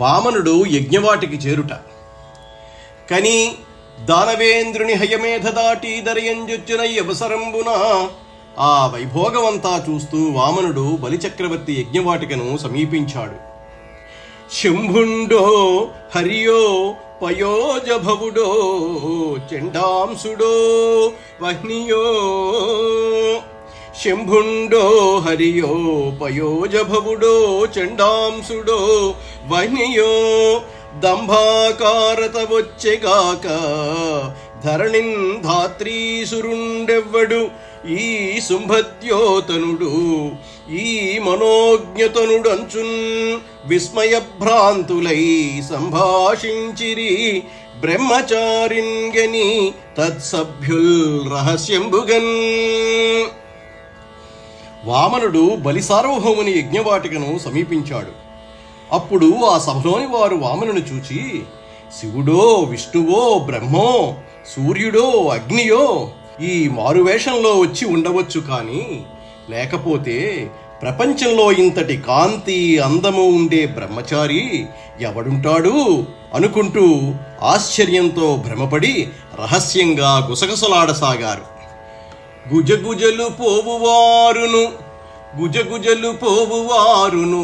వామనుడు యజ్ఞవాటికి చేరుట. కని దానవేంద్రుని హయమేధ దాటి దరయంజొచ్చున అవసరంబున ఆ వైభోగమంతా చూస్తూ వామనుడు బలిచక్రవర్తి యజ్ఞవాటికను సమీపించాడు. శంభుండో హరియో పయోజభవుడో చెండాంసుడో వహ్నియో శంభుండో హరియో పయోజభవుడో చండాంసుడో వహ్నియో దంభాకారత వచ్చెగాక ధరణిన్ ధాత్రీసురుండెవ్వడు ఈ శుంభద్యోతనుడు ఈ మనోజ్ఞతనుడంచున్ విస్మయభ్రాంతులై సంభాషించిరి బ్రహ్మచారిన్గని తత్సభ్యుల్ రహస్యంబుగన్. వామనుడు బలి సార్వభౌముని యజ్ఞవాటికను సమీపించాడు. అప్పుడు ఆ సభలోని వారు వామనుని చూచి శివుడో విష్ణువో బ్రహ్మో సూర్యుడో అగ్నియో ఈ మారువేషంలో వచ్చి ఉండవచ్చు కానీ లేకపోతే ప్రపంచంలో ఇంతటి కాంతి అందము ఉండే బ్రహ్మచారి ఎవడుంటాడు? అనుకుంటూ ఆశ్చర్యంతో భ్రమపడి రహస్యంగా గుసగుసలాడసాగారు. గుజగుజలు పోవువారును గుజగుజలు పోవువారును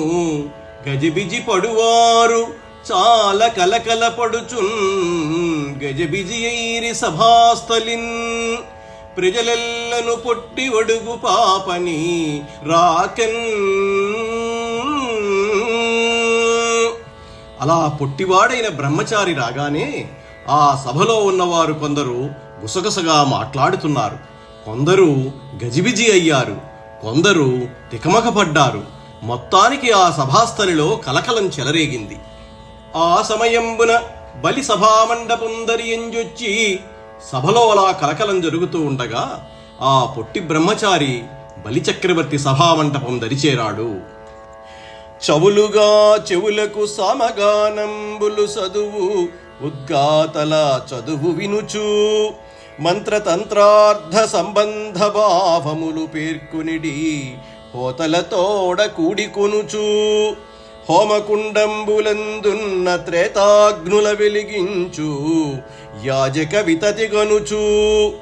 గజబిజి పడువారు చాలా కలకల పడుచున్ గజబిజి అయిరి సభాస్థలిన్ ప్రజలెల్లను పొట్టి ఒడుగు పాపని రాకెన్. అలా పొట్టివాడైన బ్రహ్మచారి రాగానే ఆ సభలో ఉన్నవారు కొందరు గుసగుసగా మాట్లాడుతున్నారు. కొందరు గజిబిజి అయ్యారు కొందరు తికమకపడ్డారు. మొత్తానికి ఆ సభాస్థలిలో కలకలం చెలరేగింది. ఆ సమయంబున బలి సభామండపుందరియంజొచ్చి సభలో అలా కలకలం జరుగుతూ ఉండగా ఆ పొట్టి బ్రహ్మచారి బలిచక్రవర్తి సభామంటపం దరిచేరాడు చవులుగా చెవులకు సమగానంబులు చదువు ఉద్గాతల చదువు వినుచు మంత్రతంత్రార్థ సంబంధ భావములు పేర్కొనిడి హోతలతోడ కూడికొనుచు. హోమకుండంబులందున్న త్రేతాగ్నుల వెలిగించు యాజక వితతిగనుచు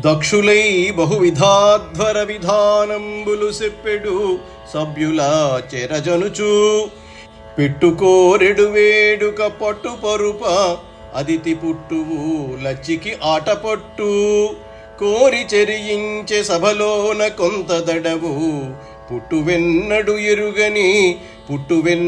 దక్షులై బహువిధాధ్వర విధానంబులు చెప్పెడు సభ్యుల చెరజనుచు. పెట్టుకోరెడు వేడుక పట్టు పరుప అదితి పుట్టువు లచ్చికి ఆటపొట్టు. కోరి చెరియించే సభలోన కొంత దడవు. పుట్టువెన్నడు ఎరుగని పుట్టువెన్న